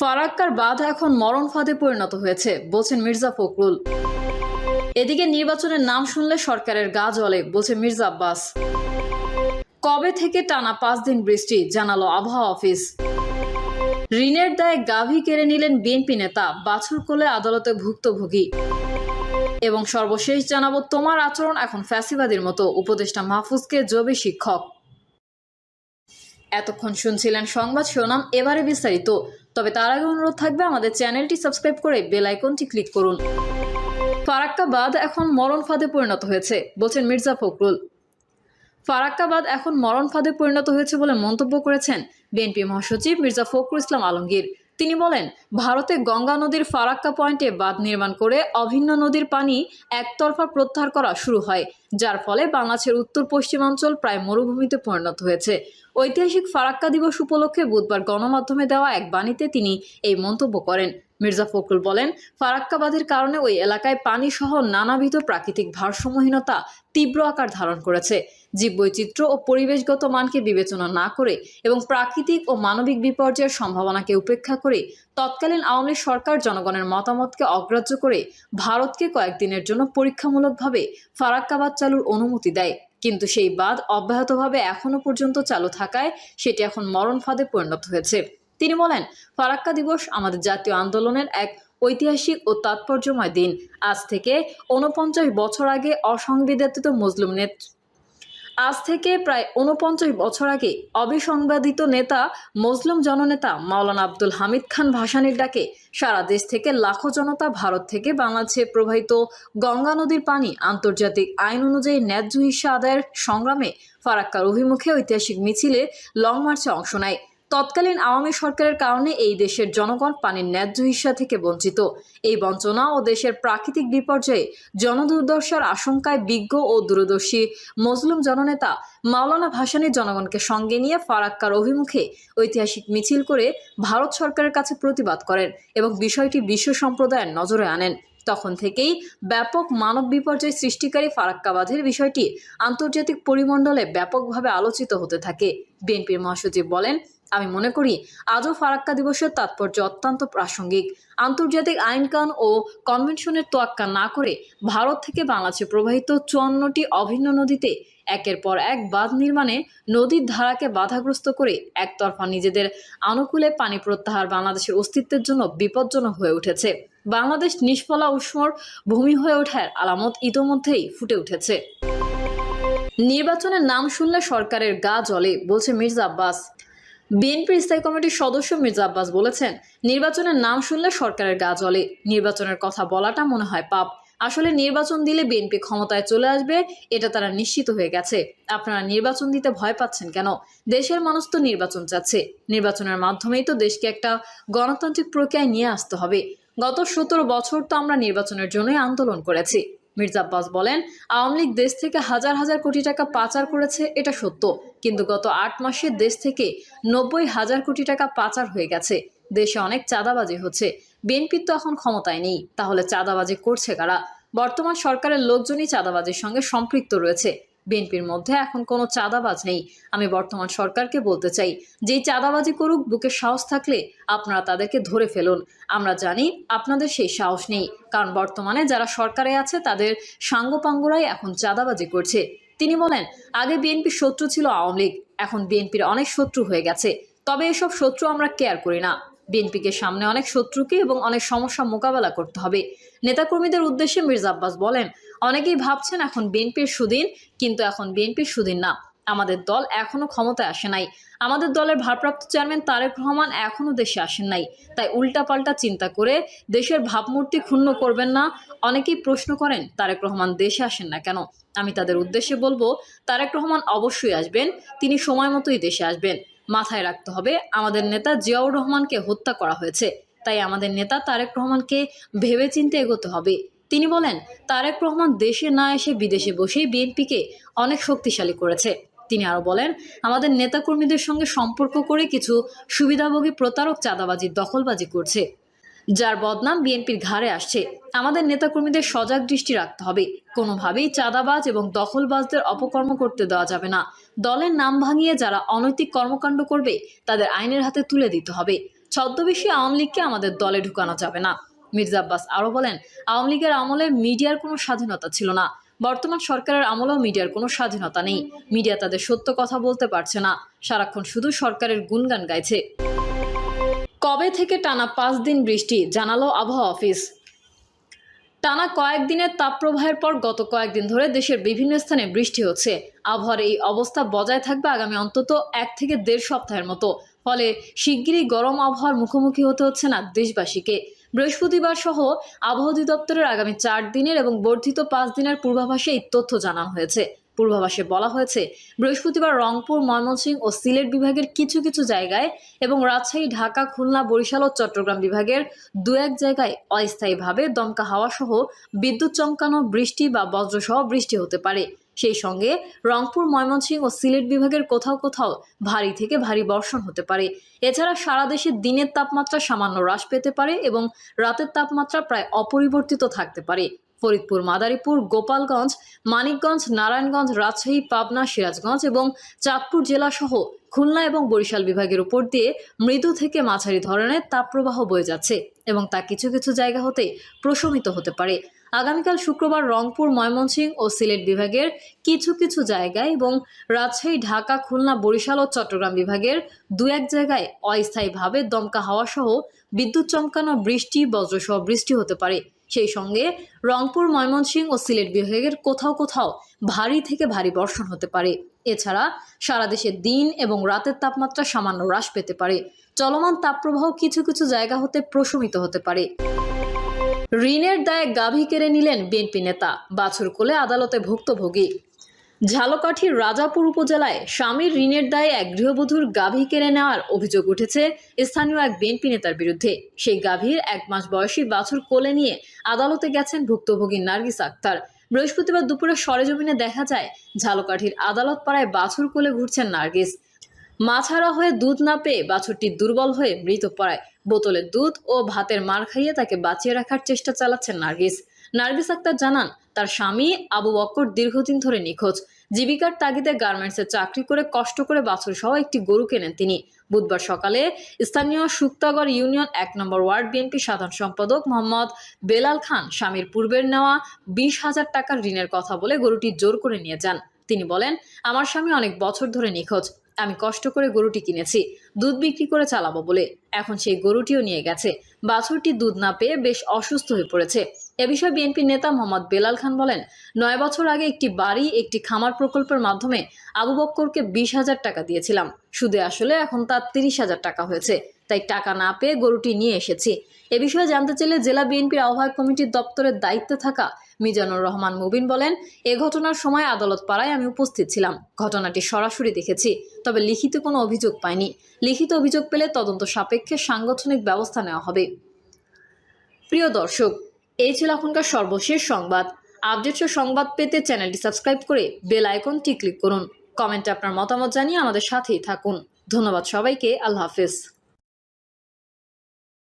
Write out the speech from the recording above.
ফারাক্কার বাঁধ এখন মরণ ফাঁদে পরিণত হয়েছে, বলছেন মির্জা ফখরুল। এদিকে নির্বাচনের নাম শুনলে সরকারের গা জ্বলে, বলছে মির্জা আব্বাস। কবে থেকে টানা পাঁচ দিন বৃষ্টি, জানালো আবহাওয়া অফিস। ঋণের দায়ে গাভী কেড়ে নিলেন বিএনপি নেতা, বাছুর কোলে আদালতে ভুক্তভোগী। এবং সর্বশেষ জানাব, তোমার আচরণ এখন ফ্যাসিবাদীর মতো, উপদেষ্টা মাহফুজকে জবি শিক্ষক। এতক্ষণ শুনছিলেন সংবাদ শিরোনাম, এবারে বিস্তারিত। তবে তার আগে অনুরোধ থাকবে আমাদের চ্যানেলটি সাবস্ক্রাইব করে বেল আইকনটি ক্লিক করুন। ফারাক্কাবাদ এখন মরণ ফাঁদে পরিণত হয়েছে, বলছেন মির্জা ফখরুল। ফারাক্কাবাদ এখন মরণ ফাঁদে পরিণত হয়েছে বলে মন্তব্য করেছেন বিএনপি মহাসচিব মির্জা ফখরুল ইসলাম আলমগীর। তিনি বলেন, ভারতে গঙ্গা নদীর ফারাক্কা পয়েন্টে বাঁধ নির্মাণ করে অভিন্ন নদীর পানি একতরফা প্রত্যাহার করা শুরু হয়, যার ফলে বাংলাদেশের উত্তর পশ্চিমাঞ্চল প্রায় মরুভূমিতে পরিণত হয়েছে। ঐতিহাসিক ফারাক্কা দিবস উপলক্ষে বুধবার গণমাধ্যমে দেওয়া এক বাণীতে তিনি এই মন্তব্য করেন। মির্জা ফখরুল বলেন, ফারাক্কা বাঁধের কারণে ওই এলাকায় পানি সহ নানাবিধ প্রাকৃতিক ভারসাম্যহীনতা তীব্র আকার ধারণ করেছে। জীববৈচিত্র্য ও পরিবেশগত মানকে বিবেচনা না করে এবং প্রাকৃতিক ও মানবিক বিপর্যয়ের সম্ভাবনাকে উপেক্ষা করে তৎকালীন আওয়ামী সরকার জনগণের মতামতকে অগ্রাহ্য করে ভারতকে কয়েকদিনের জন্য পরীক্ষামূলকভাবে ফারাক্কাবাদ চালুর অনুমতি দেয়। কিন্তু সেই বাঁধ অব্যাহতভাবে এখনও পর্যন্ত চালু থাকায় সেটি এখন মরণ ফাঁদে পরিণত হয়েছে। তিনি বলেন, ফারাক্কা দিবস আমাদের জাতীয় আন্দোলনের এক ঐতিহাসিক ও তাৎপর্যময় দিন। আজ থেকে ঊনপঞ্চাশ বছর আগে অসংবিধাতিত মুসলিম নেত আজ থেকে প্রায় ঊনপঞ্চাশ বছর আগে অবিসংবাদিত নেতা মজলুম জননেতা মাওলানা আব্দুল হামিদ খান ভাসানির ডাকে সারা দেশ থেকে লাখো জনতা ভারত থেকে বাংলাদেশে প্রবাহিত গঙ্গা নদীর পানি আন্তর্জাতিক আইন অনুযায়ী ন্যায্য হিসা আদায়ের সংগ্রামে ফারাক্কার অভিমুখে ঐতিহাসিক মিছিলে লং মার্চে অংশ নেয়। তৎকালীন আওয়ামী সরকারের কারণে এই দেশের জনগণ পানির ন্যায্য হিস্সা থেকে বঞ্চিত। এই বঞ্চনা ও দেশের প্রাকৃতিক বিপর্যয়ে জনদুর্দশার আশঙ্কায় বিজ্ঞ ও দূরদর্শী মজলুম জননেতা মাওলানা ভাসানী জনগণকে সঙ্গে নিয়ে ফারাক্কার অভিমুখে ঐতিহাসিক মিছিল করে ভারত সরকারের কাছে প্রতিবাদ করেন এবং বিষয়টি বিশ্ব সম্প্রদায়ের নজরে আনেন। তখন থেকেই ব্যাপক মানব বিপর্যয় সৃষ্টিকারী ফারাক্কাবাদের বিষয়টি আন্তর্জাতিক পরিমণ্ডলে ব্যাপকভাবে আলোচিত হতে থাকে। বিএনপির মহাসচিব বলেন আমি মনে করি আজও ফারাক্কা দিবসের তাৎপর্য অত্যন্ত প্রাসঙ্গিক। আন্তর্জাতিক আইনকান ও কনভেনশনের তোয়াক্কা না করে ভারত থেকে বাংলাদেশে প্রবাহিত চুয়ান্নটি অভিন্ন নদীতে একের পর এক বাঁধ নির্মাণে নদীর ধারাকে বাধাগ্রস্ত করে একতরফা নিজেদের আনুকূলে পানি প্রত্যাহার বাংলাদেশের অস্তিত্বের জন্য বিপজ্জনক হয়ে উঠেছে। বাংলাদেশ নিষ্ফলা উষ্মর ভূমি হয়ে ওঠার আলামত ইতোমধ্যেই ফুটে উঠেছে। নির্বাচনের নাম শুনলে সরকারের গা জ্বলে, বলছে মির্জা আব্বাস। বিএনপির স্থায়ী কমিটির সদস্য মির্জা আব্বাস বলেছেন, নির্বাচনের নাম শুনলে সরকারের গা জ্বলে, নির্বাচনের কথা বলাটা মনে হয় পাপ। আসলে নির্বাচন দিলে বিএনপি ক্ষমতায় চলে আসবে, এটা তারা নিশ্চিত হয়ে গেছে। আপনারা নির্বাচন দিতে ভয় পাচ্ছেন কেন? দেশের মানুষ তো নির্বাচন চাচ্ছে। নির্বাচনের মাধ্যমেই তো দেশকে একটা গণতান্ত্রিক প্রক্রিয়ায় নিয়ে আসতে হবে। গত সতেরো বছর তো আমরা নির্বাচনের জন্যই আন্দোলন করেছি। মির্জা আব্বাস বলেন, আওয়ামী লীগ দেশ থেকে হাজার হাজার কোটি টাকা পাচার করেছে, এটা সত্য। কিন্তু গত আট মাসে দেশ থেকে নব্বই হাজার কোটি টাকা পাচার হয়ে গেছে। দেশে অনেক চাঁদাবাজি হচ্ছে। বিএনপি তো এখন ক্ষমতায় নেই। তাহলে চাঁদাবাজি করছে কারা? বর্তমান সরকারের লোকজনই চাঁদাবাজির সঙ্গে সম্পৃক্ত রয়েছে। বিএনপির মধ্যে এখন কোনো চাঁদাবাজ নেই। আমি বর্তমান সরকারকে বলতে চাই, যেই চাঁদাবাজি করুক, বুকে সাহস থাকলে আপনারা তাদেরকে ধরে ফেলুন। আমরা জানি আপনাদের সেই সাহস নেই, কারণ বর্তমানে যারা সরকারে আছে, তাদের সাঙ্গপাঙ্গরাই এখন চাঁদাবাজি করছে। তিনি বলেন, আগে বিএনপির শত্রু ছিল আওয়ামী লীগ, এখন বিএনপির অনেক শত্রু হয়ে গেছে। তবে এসব শত্রু আমরা কেয়ার করি না। বিএনপিকে সামনে অনেক শত্রুকে এবং অনেক সমস্যা মোকাবেলা করতে হবে। নেতাকর্মীদের উদ্দেশ্যে মির্জা আব্বাস বলেন অনেকেই ভাবছেন এখন বিএনপির সুদিন, কিন্তু এখন বিএনপির সুদিন না। আমাদের দল এখনও ক্ষমতায় আসে নাই। আমাদের দলের ভারপ্রাপ্ত চেয়ারম্যান তারেক রহমান এখনও দেশে আসেন নাই। তাই উল্টাপাল্টা চিন্তা করে দেশের ভাবমূর্তি ক্ষুণ্ণ করবেন না। অনেকেই প্রশ্ন করেন, তারেক রহমান দেশে আসেন না কেন? আমি তাদের উদ্দেশ্যে বলব, তারেক রহমান অবশ্যই আসবেন, তিনি সময় মতোই দেশে আসবেন। মাথায় রাখতে হবে, আমাদের নেতা জিয়াউর রহমানকে হত্যা করা হয়েছে। তাই আমাদের নেতা তারেক রহমানকে ভেবেচিন্তে এগোতে হবে। তিনি বলেন, তারেক রহমান দেশে না এসে বিদেশে বসেই বিএনপিকে অনেক শক্তিশালী করেছে। তিনি আরও বলেন, আমাদের নেতাকর্মীদের সঙ্গে সম্পর্ক করে কিছু সুবিধাভোগী প্রতারক চাঁদাবাজি, দখলবাজি করছে, যার বদনাম বিএনপির ঘাড়ে আসছে। আমাদের নেতাকর্মীদের সজাগ দৃষ্টি রাখতে হবে। কোনোভাবেই চাঁদাবাজ এবং দখলবাজদের অপকর্ম করতে দেওয়া যাবে না। দলের নাম ভাঙিয়ে যারা অনৈতিক কর্মকাণ্ড করবে, তাদের আইনের হাতে তুলে দিতে হবে। ছদ্মবেশী আওয়ামী লীগকে আমাদের দলে ঢুকানো যাবে না। মির্জা আব্বাস আরও বলেন, আওয়ামী লীগের আমলে মিডিয়ার কোনো স্বাধীনতা ছিল না। বর্তমান সরকারের আমলেও মিডিয়ার কোনো স্বাধীনতা নেই। মিডিয়া তাদের সত্য কথা বলতে পারছে না। সারাক্ষণ শুধু সরকারের গুণগান গাইছে। কবে থেকে টানা পাঁচ দিন বৃষ্টি, জানালো আবহাওয়া অফিস। টানা কয়েকদিনের তাপপ্রবাহের পর গত কয়েকদিন ধরে দেশের বিভিন্ন স্থানে বৃষ্টি হচ্ছে। আবহাওয়ার এই অবস্থা বজায় থাকবে আগামী অন্তত এক থেকে দেড় সপ্তাহের মতো। ফলে শিগগিরই গরম আবহাওয়ার মুখোমুখি হতে হচ্ছে না দেশবাসীকে। বৃহস্পতিবার সহ আবহাওয়া অধিদপ্তরের আগামী চার দিনের এবং বর্ধিত পাঁচ দিনের পূর্বাভাসে এই তথ্য জানানো হয়েছে। পূর্বাভাসে বলা হয়েছে, বৃহস্পতিবার রংপুর, ময়মনসিংহ ও সিলেট বিভাগের কিছু কিছু জায়গায় এবং রাজশাহী, ঢাকা, খুলনা, বরিশাল ও চট্টগ্রাম বিভাগের দু এক জায়গায় অস্থায়ীভাবে দমকা হাওয়া সহ বিদ্যুৎ চমকানো বৃষ্টি বা বজ্রসহ বৃষ্টি হতে পারে। সেই সঙ্গে রংপুর, ময়মনসিংহ ও সিলেট বিভাগের কোথাও কোথাও ভারী থেকে ভারী বর্ষণ হতে পারে। এছাড়া সারা দেশে দিনের তাপমাত্রা সামান্য হ্রাস পেতে পারে এবং রাতের তাপমাত্রা প্রায় অপরিবর্তিত থাকতে পারে। ফরিদপুর, মাদারীপুর, গোপালগঞ্জ, মানিকগঞ্জ, নারায়ণগঞ্জ, রাজশাহী, পাবনা, সিরাজগঞ্জ এবং চাঁদপুর জেলাসহ খুলনা এবং বরিশাল বিভাগের উপর দিয়ে মৃদু থেকে মাঝারি ধরনের তাপপ্রবাহ বয়ে যাচ্ছে এবং তা কিছু কিছু জায়গা হতে প্রশমিত হতে পারে। আগামীকাল শুক্রবার রংপুর, ময়মনসিংহ ও সিলেট বিভাগের কিছু কিছু জায়গায় এবং রাজশাহী, ঢাকা, খুলনা, বরিশাল ও চট্টগ্রাম বিভাগের দু এক জায়গায় অস্থায়ীভাবে দমকা হাওয়া সহ বিদ্যুৎ চমকানো বৃষ্টি, বজ্রসহ বৃষ্টি হতে পারে। সেই সঙ্গে রংপুর, ময়মনসিংহ ও সিলেট বিভাগের কোথাও কোথাও ভারী থেকে ভারী বর্ষণ হতে পারে। এছাড়া সারা দেশে দিন এবং রাতের তাপমাত্রা সামান্য হ্রাস পেতে পারে। চলমান তাপপ্রবাহ কিছু কিছু জায়গা হতে প্রশমিত হতে পারে। ঋণের দায়ে গাভী কেড়ে নিলেন বিএনপি নেতা। বাছুর কোলে আদালতে ভুক্তভোগী। ঝালকাঠির রাজাপুর উপজেলায় স্বামীর ঋণের দায়ে এক গৃহবধূর গাভী কেড়ে নেওয়ার অভিযোগ উঠেছে স্থানীয় এক বিএনপি নেতার বিরুদ্ধে। সেই গাভীর এক মাস বয়সী বাছুর কোলে নিয়ে আদালতে গেছেন ভুক্তভোগী নার্গিস আক্তার। বৃহস্পতিবার দুপুরে সরেজমিনে দেখা যায়, ঝালকাঠির আদালত পাড়ায় বাছুর কোলে ঘুরছেন নার্গিস। মাছাড়া হয়ে দুধ না পেয়ে বাছুরটি দুর্বল হয়ে মৃত পড়ায়। বোতলে দুধ ও ভাতের মার খাইয়ে তাকে বাঁচিয়ে রাখার চেষ্টা চালাচ্ছেন নার্গিস। নার্গিস আক্তার জানান তার স্বামী আবু বক্কর দীর্ঘদিন ধরে নিখোঁজ। জীবিকার তাগিদে গার্মেন্টসে চাকরি করে, কষ্ট করে বাছুর সহ একটি গরু কেনেন তিনি। বুধবার সকালে স্থানীয় সুক্তাগড় ইউনিয়ন এক নম্বর ওয়ার্ড বিএনপি সাধারণ সম্পাদক মোহাম্মদ বেলাল খান স্বামীর পূর্বের নেওয়া বিশ হাজার টাকার ঋণের কথা বলে গরুটি জোর করে নিয়ে যান। তিনি বলেন, আমার স্বামী অনেক বছর ধরে নিখোঁজ। আমি কষ্ট করে গরুটি কিনেছি, দুধ বিক্রি করে চালাবো বলে। এখন সেই গরুটিও নিয়ে গেছে। বাছুরটি দুধ না পেয়ে বেশ অসুস্থ হয়ে পড়েছে। এ বিষয়ে বিএনপি নেতা মোহাম্মদ বেলাল খান বলেন, নয় বছর আগে একটি বাড়ি, একটি খামার প্রকল্পের মাধ্যমে আবু বক্করকে বিশ হাজার টাকা দিয়েছিলাম। সুদে আসলে এখন তার তিরিশ হাজার টাকা হয়েছে। তাই টাকা না পেয়ে গরুটি নিয়ে এসেছি। এ বিষয়ে জানতে চাইলে জেলা বিএনপির আহ্বায়ক কমিটির দপ্তরের দায়িত্বে থাকা মিজানুর রহমান মুবিন বলেন, এ ঘটনার সময় আদালত পাড়ায় আমি উপস্থিত ছিলাম। ঘটনাটি সরাসরি দেখেছি, তবে লিখিত কোনো অভিযোগ পাইনি। লিখিত অভিযোগ পেলে তদন্ত সাপেক্ষে সাংগঠনিক ব্যবস্থা নেওয়া হবে। প্রিয় দর্শক, এই ছিল এখনকার সর্বশেষ সংবাদ। আপডেটস সংবাদ পেতে চ্যানেলটি সাবস্ক্রাইব করে বেল আইকনটি ক্লিক করুন। কমেন্টে আপনার মতামত জানিয়ে আমাদের সাথেই থাকুন। ধন্যবাদ সবাইকে, আল্লাহ হাফেজ।